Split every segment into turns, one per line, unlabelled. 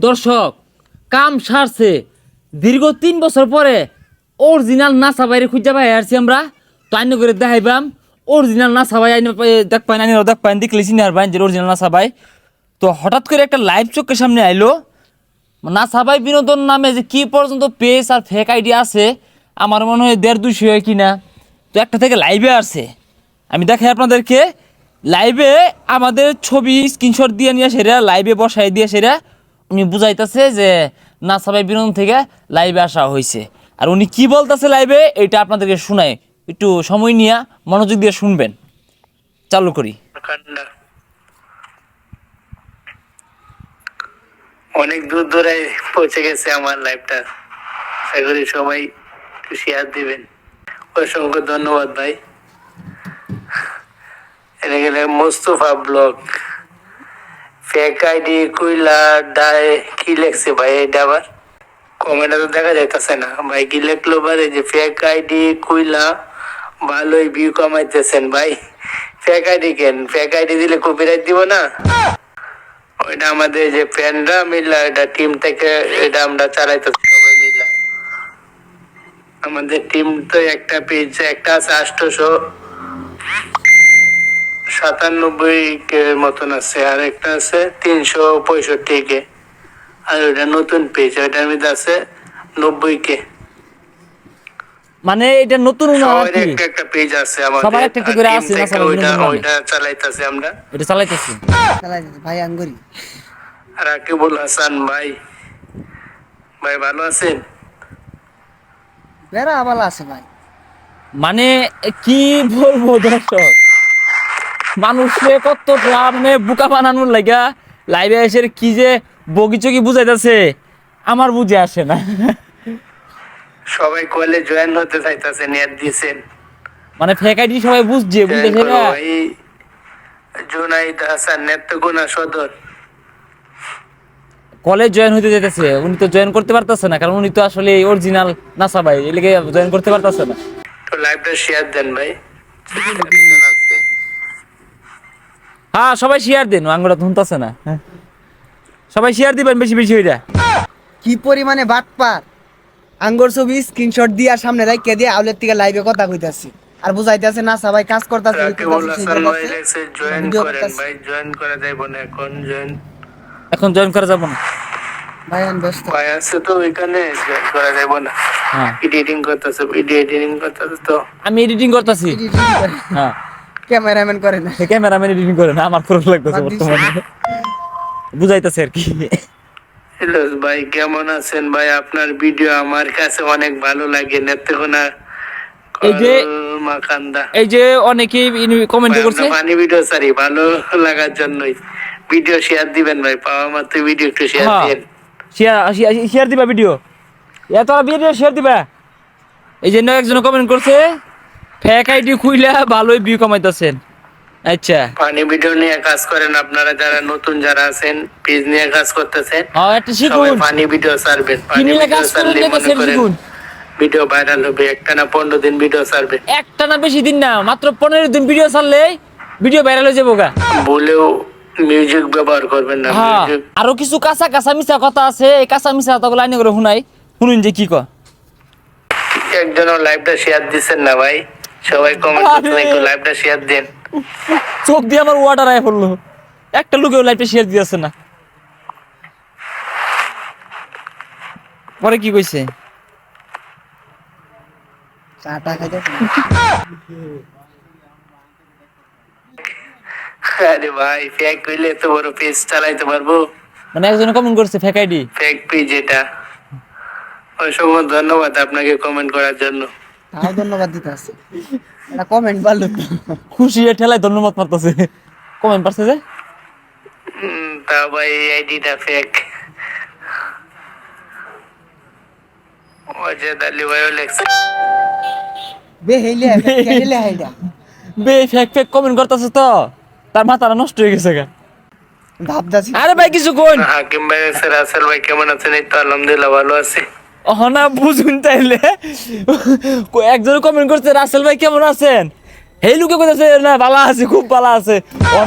দর্শক, কাম সারছে। দীর্ঘ তিন বছর পরে অরিজিনাল নাসা বাইরে খুঁজে পাই আসছি আমরা। তো আইন করে দেখাইবাম অরিজিনাল নাসা ভাই আইন দেখ পাই আইন দেখ পাই দেখলে চিনি আর যে অরিজিনাল নাসা ভাই। তো হঠাৎ করে একটা লাইভ চোখের সামনে আইলো। নাসা ভাই বিনোদন নামে যে কি পর্যন্ত পেজ আর ফেক আইডি আছে, আমার মনে হয় দেড় দুশো হয় কিনা। তো একটা থেকে লাইভে আসছে। আমি দেখাই আপনাদেরকে। লাইভে আমাদের ছবি স্ক্রিনশট দিয়ে নিয়ে সেরা লাইভে বসাই দিয়ে সেরা বুঝাইতেছে যে নাসা ভাই বিনোদন থেকে লাইভে আসা হয়েছে আর উনি কি বলতেছে লাইভে এটা আপনাদেরকে শোনায় একটু সময় নিয়ে মনোযোগ দিয়ে শুনবেন। চালু করি।
অনেক দূর দূরে পৌঁছে গেছে আমার লাইফটা আশা করি সবাই একটু শেয়ার দিবেন। অসংখ্য ধন্যবাদ ভাই। এটা গেলে মোস্তফা ব্লগ। ফেক আইডি কুইলা ডায় কি লেখছে ভাই এটা আবার? কমেন্টে তো দেখা যাইতেছে না। ভাই, কি লেখলো বারে যে ফেক আইডি কুইলা, ভালোই ভিউ কমাইতেছেন ভাই। ফেক আইডি কেন? ফেক আইডি দিলে কপিরাইট দিব না? ওইটা আমাদের যে ফ্যানরা মিলা, এটা টিম থেকে এটা আমরা চালাইতেছি, সবাই মিলা। আমাদের টিম তো একটা পেজ একটা আছে আটশোশো সাতানব্বই কে মতন আছে আর একটা আছে তিনশো পঁয়ষট্টি কে। আর ওইটা নতুন পেজ ওইটার মধ্যে আছে নব্বই কে।
মানে এটা নতুন উনার আর
সবার একটা একটা পেজ আছে আমাদের
সবার একটা একটা করে আছে, না
থেকে
সবার
ওইটা ওইটা চালাইতেছি আমরা।
এটা চালাইতেছি।
চালাইতেছে ভাই আঙ্গুরি।
রাকিবুল হাসান ভাই। ভাই ভালো আছেন?
বেড়া আবাল আছে ভাই।
মানে কি বলব দর্শক? মানুষকে কত মানে বুকা বানানোর লাগা লাইভে এসে কি যে বগিচকি বুঝাইতেছে আমার বুঝে আসে না।
সবাই কলে জয়েন হতে চাইতেছে নেট দিয়েছেন
মানে ফেক আইডি সবাই বুঝছে বুঝতেছে না?
জুনাইদ হাসান নেত্রকোনা সদর।
কলেজ জয়েন হইতে যেতেছে উনি তো জয়েন করতে পারতেছে না কারণ উনি তো আসলে অরিজিনাল নাসা ভাই এলাকে জয়েন করতে পারতেছে না।
তো লাইভটা শেয়ার দেন ভাই।
হ্যাঁ সবাই শেয়ার দিন আঙ্গুরা ধুনতাছে না। হ্যাঁ। সবাই শেয়ার দিবেন বেশি বেশি ওইটা
কি পরিমাণে বাটপার আঙ্গুর ছবি স্ক্রিনশট দিয়ে আর সামনে রাখকে দিয়ে আউলের থেকে লাইভে কথা কইতাছি। আর বুঝাইতেছে না সবাই কাজ করতেছে
জয়েন করেন ভাই জয়েন করা যাইব না এখন জয়েন
এখন জয়েন করা যাব না।
ভাই আমি ব্যস্ত।
ভাই আছে তো ওইখানে জয়েন করা যাইব না।
হ্যাঁ।
এডিটিং করতেছে এডিটিং করতেছে তো।
আমি এডিটিং করতেছি। হ্যাঁ।
ক্যামেরাম্যান করে না।
ক্যামেরাম্যান এডিটিং করে না আমার পুরো লাগতেছে বর্তমানে। বুঝাইতেছে আর কি।
হ্যালো ভাই কেমন আছেন ভাই? আপনার ভিডিও আমার কাছে অনেক ভালো লাগে নেত্রকোনা
এই যে-
মাকান্দা
এই যে অনেকেই কমেন্ট করছে।
পানি ভিডিও সারি ভালো লাগার জন্যই। ভিডিও শেয়ার দিবেন ভাই পাওয়া মাত্র ভিডিও একটু শেয়ার
হ্যাঁ।
দিন
শেয়ার শেয়ার দিবা ভিডিও এত ভিডিও শেয়ার দিবা? এই জন্য একজন কমেন্ট করছে। ফেক আইডি খুইলা ভালোই ভিউ কমাইতেছেন। আচ্ছা।
পানি ভিডিও নিয়ে কাজ করেন আপনারা যারা নতুন যারা আছেন পেজ নিয়ে কাজ করতেছেন।
হ্যাঁ একটা শিখুন।
পানি ভিডিও
কি
পানি
কাজ করেন
ছাড়লে
শিখুন।
ভিডিও ভাইরাল হবে একটা না পনেরো দিন ভিডিও ছাড়বে।
একটা না বেশি দিন না মাত্র পনেরো দিন ভিডিও ছাড়লেই ভিডিও ভাইরাল হয়ে যাব গা।
ভুলেও মিউজিক ব্যবহার করবেন না
হ্যাঁ
মিউজিক
আরও কিছু কাঁচা কাঁচা মিশা কথা আছে এই কাঁচা মিশা কথাগুলো আইনে করে শুনাই। শুনুন যে কি কয়।
একজনও লাইভটা শেয়ার দিচ্ছেন না ভাই। সবাই কমেন্ট একটু লাইভটা শেয়ার দেন।
চোখ দিয়ে আমার ওয়াটার আয় পড়ল। একটা লোকেও লাইফে শেয়ার দিয়েছে না। পরে কি কইছে?
চাটা
আরে ভাই ফেক হইলে তো বড় পেজ চালাইতে পারব?
মানে একজন কমেন্ট করছে ফেক আইডি
ফেক পেজ এটা। অসংখ্য ধন্যবাদ আপনাকে কমেন্ট করার জন্য।
তাও ধন্যবাদ দিতে আছে এটা কমেন্ট ভালো
খুশি হয়ে ঠেলায় ধন্যবাদ মারতেছে। কমেন্ট পারছে যে?
তা ভাই আইডিটা ফেক লেখছে।
বে হেইলে হেইলে হাইডা
বে ফেক ফেক কমেন্ট করতেছে তো। তার মাথাটা নষ্ট হয়ে গেছে গা।
ভাবদাছি
আরে ভাই কিছু কোন
হাকিম ভাই রাসেল ভাই কেমন আছেন? এই তো আলহামদুলিল্লাহ ভালো আছে।
অহনা বুঝুন তাইলে। একজন কমেন্ট করছে, রাসেল ভাই কেমন আছেন? এই লোকে কইতাছে, না, ভালো আছে, খুব ভালো আছে।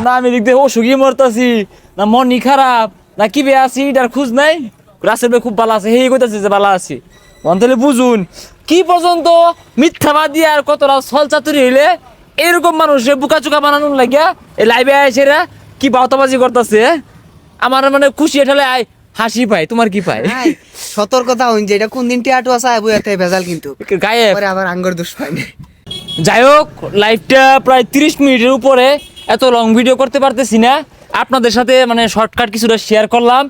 না আমি দেখতে অসুখী মরতাছি, না মনই খারাপ, না কি বে আছি, এটার খোঁজ নাই? রাসেল ভাই খুব ভালো আছে, হেই কইতাছে যে ভালো আছি। মন তাহলে বুঝুন, কি পর্যন্ত মিথ্যা মিথ্যাবাদী আর কতটা ছল চাতুরি হইলে এরকম মানুষে বুকা চুকা বানানোর লাগিয়া এই লাইভে আইসেরা কি বাউতাবাজি করতেছে আমার মানে খুশি এঠালে আই হাসি পায় তোমার কি পায়?
সতর্কতা হইন যে এটা কোন দিন টিয়াটু আসা বইয়াতে ভেজাল কিন্তু।
গায়ে
পরে আবার আঙ্গর দোষ পাইনি
যাই হোক লাইভটা প্রায় তিরিশ মিনিটের উপরে এত লং ভিডিও করতে পারতেছি না। আপনাদের সাথে মানে শর্টকাট কিছুটা শেয়ার করলাম।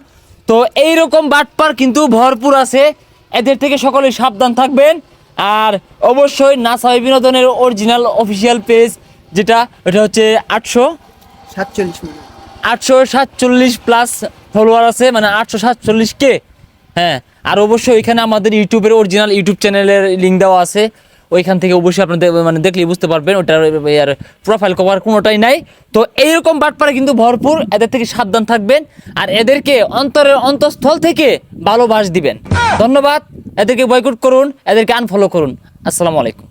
তো এইরকম বাটপার কিন্তু ভরপুর আছে। এদের থেকে সকলেই সাবধান থাকবেন। আর অবশ্যই নাসাই বিনোদনের অরিজিনাল অফিসিয়াল পেজ যেটা এটা হচ্ছে আটশো।
সাতচল্লিশ মিনিট।
আটশো সাতচল্লিশ প্লাস ফলোয়ার আছে মানে আটশো সাতচল্লিশ কে। হ্যাঁ আর অবশ্যই ওইখানে আমাদের ইউটিউবের অরিজিনাল ইউটিউব চ্যানেলের লিঙ্ক দেওয়া আছে। ওইখান থেকে অবশ্যই আপনাদের মানে দেখলেই বুঝতে পারবেন, ওটার আর প্রোফাইল কভার কোনোটাই নাই। তো এইরকম বাটপারে কিন্তু ভরপুর, এদের থেকে সাবধান থাকবেন, আর এদেরকে অন্তরের অন্তঃস্থল থেকে ভালোবাস দিবেন। ধন্যবাদ, এদেরকে বয়কট করুন, এদেরকে আনফলো করুন। আসসালামু আলাইকুম।